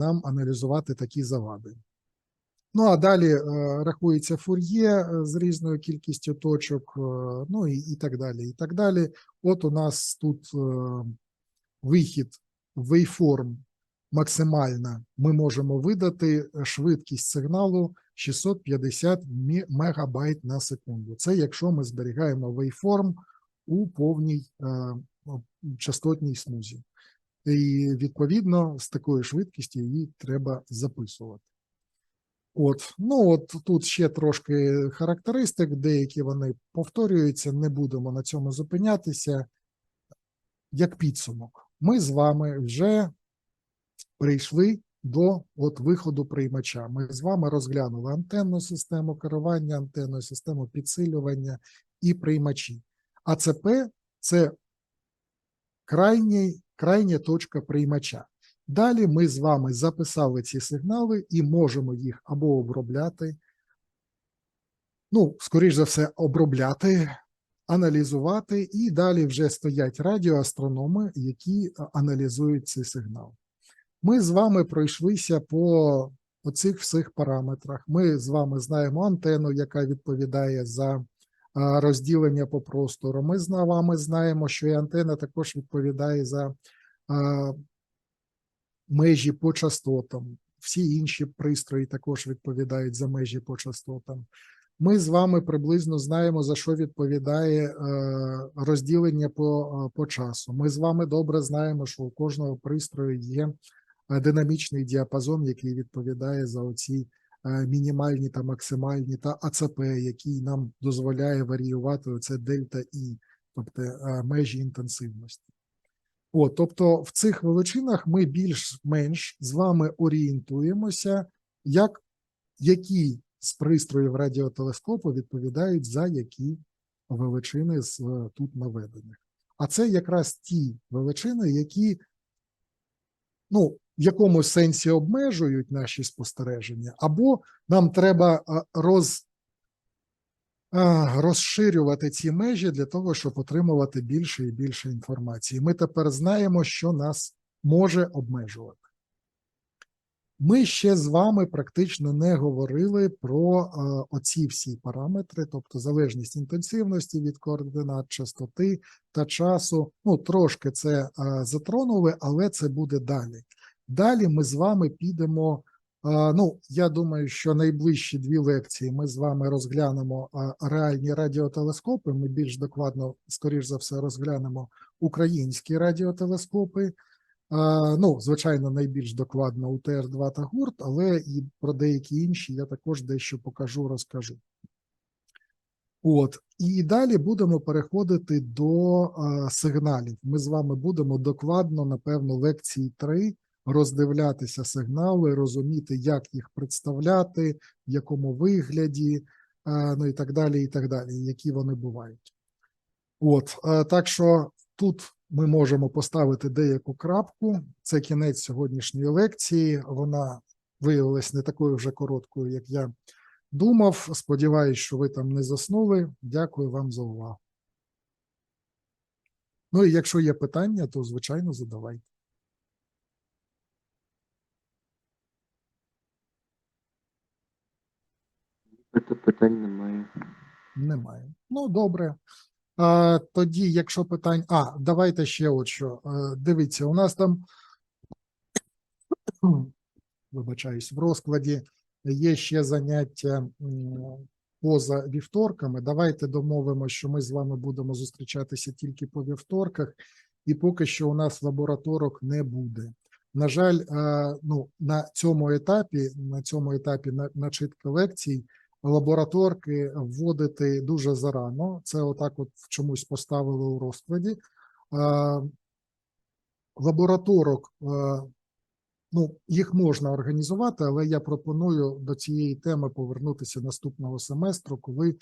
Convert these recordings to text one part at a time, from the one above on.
нам аналізувати такі завади. Ну а далі е, рахується фур'є е, з різною кількістю точок, е, ну і, і так далі. І так далі. От у нас тут вихід waveform максимальна. Ми можемо видати швидкість сигналу 650 мегабайт на секунду. Це якщо ми зберігаємо waveform у повній частотній смузі. І відповідно з такою швидкістю її треба записувати. От, ну от тут ще трошки характеристик, деякі вони повторюються, не будемо на цьому зупинятися. Як підсумок, ми з вами вже прийшли до от виходу приймача. Ми з вами розглянули антенну систему керування, антенну систему підсилювання і приймачі. АЦП це крайній, крайня точка приймача. Далі ми з вами записали ці сигнали і можемо їх або обробляти, ну, скоріш за все, обробляти, аналізувати, і далі вже стоять радіоастрономи, які аналізують цей сигнал. Ми з вами пройшлися по оцих всіх параметрах. Ми з вами знаємо антенну, яка відповідає за розділення по простору. Ми з вами знаємо, що і антенна також відповідає за межі по частотам. Всі інші пристрої також відповідають за межі по частотам. Ми з вами приблизно знаємо, за що відповідає розділення по, по часу. Ми з вами добре знаємо, що у кожного пристрою є динамічний діапазон, який відповідає за оці мінімальні та максимальні та АЦП, який нам дозволяє варіювати оце дельта І, тобто е, межі інтенсивності. От, тобто в цих величинах ми більш-менш з вами орієнтуємося, як, які з пристроїв радіотелескопу відповідають за які величини з е, тут наведених. А це якраз ті величини, які ну, в якомусь сенсі обмежують наші спостереження, або нам треба роз, розширювати ці межі для того, щоб отримувати більше і більше інформації. Ми тепер знаємо, що нас може обмежувати. Ми ще з вами практично не говорили про оці всі параметри, тобто залежність інтенсивності від координат частоти та часу. Ну, трошки це затронули, але це буде далі. Далі ми з вами підемо. е, ну, я думаю, що найближчі дві лекції ми з вами розглянемо е, реальні радіотелескопи. Ми більш докладно, скоріш за все, розглянемо українські радіотелескопи. Ну, звичайно, найбільш докладно УТР-2 та ГУРТ, але і про деякі інші я також дещо покажу, розкажу. От, і далі будемо переходити до сигналів. Ми з вами будемо докладно, напевно, лекції 3 роздивлятися сигнали, розуміти, як їх представляти, в якому вигляді, ну і так далі, і так далі, які вони бувають. От, так що тут ми можемо поставити деяку крапку. Це кінець сьогоднішньої лекції. Вона виявилась не такою вже короткою, як я думав. Сподіваюсь, що ви там не заснули. Дякую вам за увагу. Ну і якщо є питання, то звичайно задавайте. Це питань немає. Немає. Ну, добре. А, тоді, якщо питань. А, давайте ще от що. Дивіться, у нас там. Вибачаюсь, в розкладі є ще заняття поза вівторками. Давайте домовимося, що ми з вами будемо зустрічатися тільки по вівторках, і поки що у нас лабораторок не буде. На жаль, ну, на цьому етапі, на цьому етапі на- начитки лекцій, лабораторки вводити дуже зарано. Це отак от чомусь поставили у розкладі. Е, Лабораторок, е, ну, їх можна організувати, але я пропоную до цієї теми повернутися наступного семестру, коли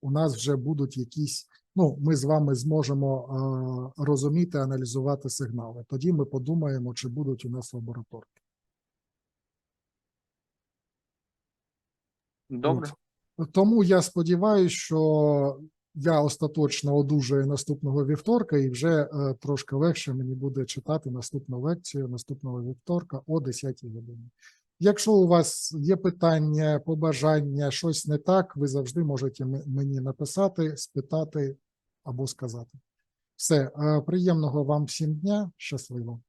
у нас вже будуть якісь, ну, ми з вами зможемо е, розуміти, аналізувати сигнали. Тоді ми подумаємо, чи будуть у нас лабораторки. Добре. Тому я сподіваюся, що я остаточно одужаю наступного вівторка, і вже е, трошки легше мені буде читати наступну лекцію наступного вівторка о 10 годині. Якщо у вас є питання, побажання, щось не так, ви завжди можете мені написати, спитати або сказати. Все, е, приємного вам всім дня, щасливо.